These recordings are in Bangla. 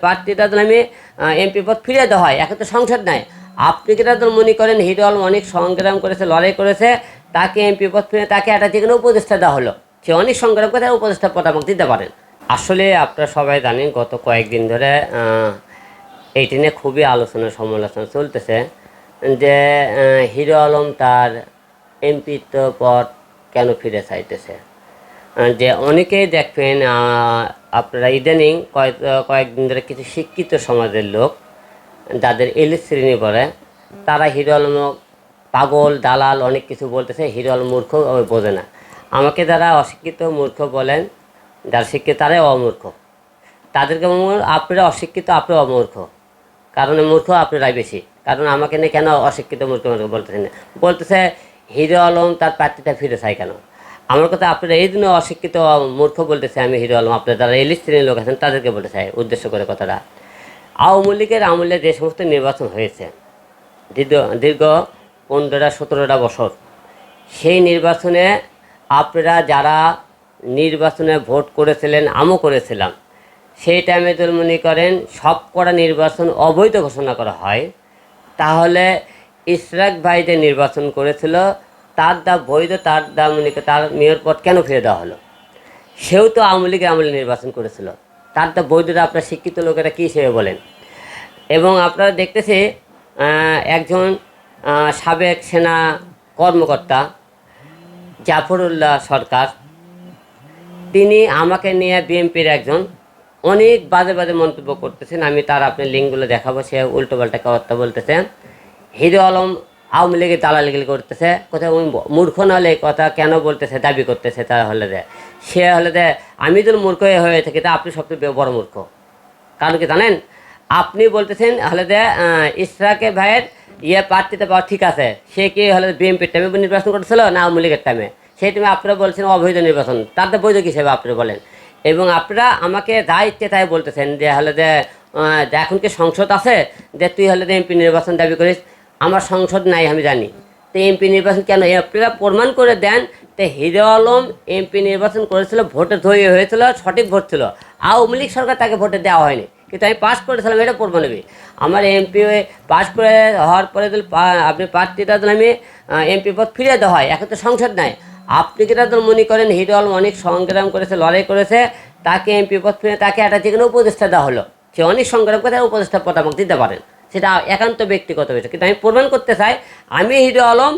প্রার্থীটা তো আমি এমপি পদ ফিরিয়ে দেওয়া হয়। এখন তো সংসদ নাই। আপনি কিনা তো মনে করেন, হিরো আলম অনেক সংগ্রাম করেছে, লড়াই করেছে, তাকে এমপি পদ ফিরে তাকে একটা যেখানে উপদেষ্টা দেওয়া হলো, সে অনেক সংগ্রাম করে তার উপদেষ্টা পদ আমাকে দিতে পারেন। আসলে আপনারা সবাই জানেন, গত কয়েকদিন ধরে এইটি নিয়ে খুবই আলোচনা সমালোচনা চলতেছে যে হিরো আলম তার এমপি পদ কেন ফিরে চাইতেছে। যে অনেকেই দেখবেন আপনারা ইদানিং কয়েক কয়েকদিন ধরে কিছু শিক্ষিত সমাজের লোক, যাদের এলি শ্রেণি পড়ে, তারা হিরো আলম, পাগল, দালাল অনেক কিছু বলতেছে, হিরো আলম মূর্খ বোঝে না। আমাকে যারা অশিক্ষিত মূর্খ বলেন, যারা শিক্ষিত তারাই অমূর্খ। তাদেরকে আপনারা অশিক্ষিত, আপনি অমূর্খ। কারণ মূর্খ আপনারাই বেশি। কারণ আমাকে নিয়ে কেন অশিক্ষিত মূর্খ মূর্খ বলতেছেন? না বলতেছে, হিরো আলম তার প্রার্থীটা ফিরে চাই কেন? আমার কথা আপনারা এই জন্য অশিক্ষিত মূর্খ বলতেছে, আমি হিরো আলম। আপনার যারা এলি শ্রেণির লোক আছেন, তাদেরকে বলতে চাই উদ্দেশ্য করে কথাটা। আওয়ামী লীগের আমলে যে সমস্ত নির্বাচন হয়েছে, দীর্ঘ দীর্ঘ পনেরোটা, সতেরোটা বছর, সেই নির্বাচনে আপনারা যারা নির্বাচনে ভোট করেছিলেন, আমও করেছিলাম, সেই টাইমে যদি মনে করেন সব কটা নির্বাচন অবৈধ ঘোষণা করা হয়, তাহলে ইশরাক ভাই যে নির্বাচন করেছিল তার দা বৈধ তার দা মনে তার মেয়র পদ কেন ফিরে দেওয়া হলো? সেও তো আওয়ামী লীগের আমলে নির্বাচন করেছিল। তার তো বৈধতা, আপনার শিক্ষিত লোকেরা কী হিসেবে বলেন? এবং আপনারা দেখতেছে একজন সাবেক সেনা কর্মকর্তা, জাফরুল্লাহ সরকার, তিনি আমাকে নিয়ে বিএনপির একজন, অনেক বাজে বাজে মন্তব্য করতেছেন। আমি তার আপনার লিঙ্কগুলো দেখাবো, সে উল্টো পাল্টা কথা বলতেছেন হিরো আলম আওয়ামী লীগের দালালিগিরি করতেছে। কোথাও উনি মূর্খ নাহলে এই কথা কেন বলতেছে দাবি করতেছে তারা হলে দে। সে হলে দে আমি যদি মূর্খ হয়ে থাকি তা আপনি সবচেয়ে বড় মূর্খ। কারণ কি জানেন? আপনি বলতেছেন হলে আহ, ইসরাকে ভাইয়ের ইয়ে প্রার্থীতে পাওয়া ঠিক আছে। সে কি হলে বিএনপির টাইমে নির্বাচন করতেছিল না আওয়ামী লীগের টাইমে সেই টাইমে আপনারা বলছেন অবৈধ নির্বাচন। তাতে বৈধ হিসেবে আপনি বলেন? এবং আপনারা আমাকে যা ইচ্ছে তাই বলতেছেন যে হলে যে এখন কি সংসদ আছে? যে তুই হলে এমপি নির্বাচন দাবি করিস। আমার সংসদ নাই, আমি জানি। তো এমপি নির্বাচন কেন? আপনারা প্রমাণ করে দেন, তো হিরো আলম এমপি নির্বাচন করেছিল, ভোটে ধরে হয়েছিল, সঠিক ভোট ছিল। আওয়ামী লীগ সরকার তাকে ভোটে দেওয়া হয়নি। কিন্তু আমি পাস করেছিলাম, এটা প্রমাণ নেবে আমার এমপি পাস করে হওয়ার পরে আপনি প্রার্থীটা যদি আমি এমপি পদ ফিরে দেওয়া হয়, এখন তো সংসদ নাই। আপনি কিনা তো মনে করেন হিরো আলম অনেক সংগ্রাম করেছে, লড়াই করেছে, তাকে এমপি পদ ফিরে তাকে একটা যেখানে উপদেষ্টা দেওয়া হলো? সে অনেক সংগ্রাম করে উপদেষ্টা পদ আমাকে দিতে পারেন। সেটা একান্ত ব্যক্তিগত বিষয়। কিন্তু আমি প্রমাণ করতে চাই, আমি হিরো আলম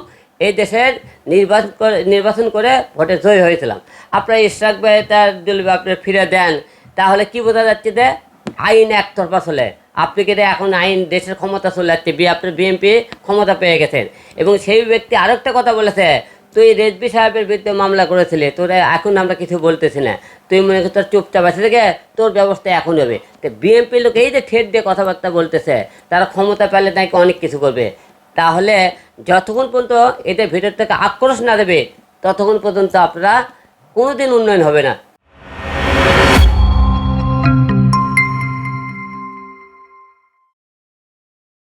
এই দেশের নির্বাচন করে নির্বাচন করে ভোটে জয়ী হয়েছিলাম। আপনার ইশরাক ভাই তার আপনি ফিরে দেন, তাহলে কি বোঝা যাচ্ছে যে আইন একতরফা চলে। আপনি কিন্তু এখন আইন দেশের ক্ষমতা চলে যাচ্ছে? বি আপনার বিএনপি ক্ষমতা পেয়ে গেছেন। এবং সেই ব্যক্তি আরেকটা কথা বলেছে তুই রেজবি সাহেবের বিরুদ্ধে মামলা করেছিলে, তোর এখন আমরা কিছু বলতেছি না। তুই মনে কর তোর চুপচাপ আছে দেখে তোর ব্যবস্থা এখন হবে। তো বিএনপি লোক এই যে ঠেট দিয়ে কথাবার্তা বলতেছে, তারা ক্ষমতা পেলে তাকে অনেক কিছু করবে। তাহলে যতক্ষণ পর্যন্ত এদের ভিতর থেকে আক্রোশ না দেবে, ততক্ষণ পর্যন্ত আপনারা কোনোদিন উন্নয়ন হবে না।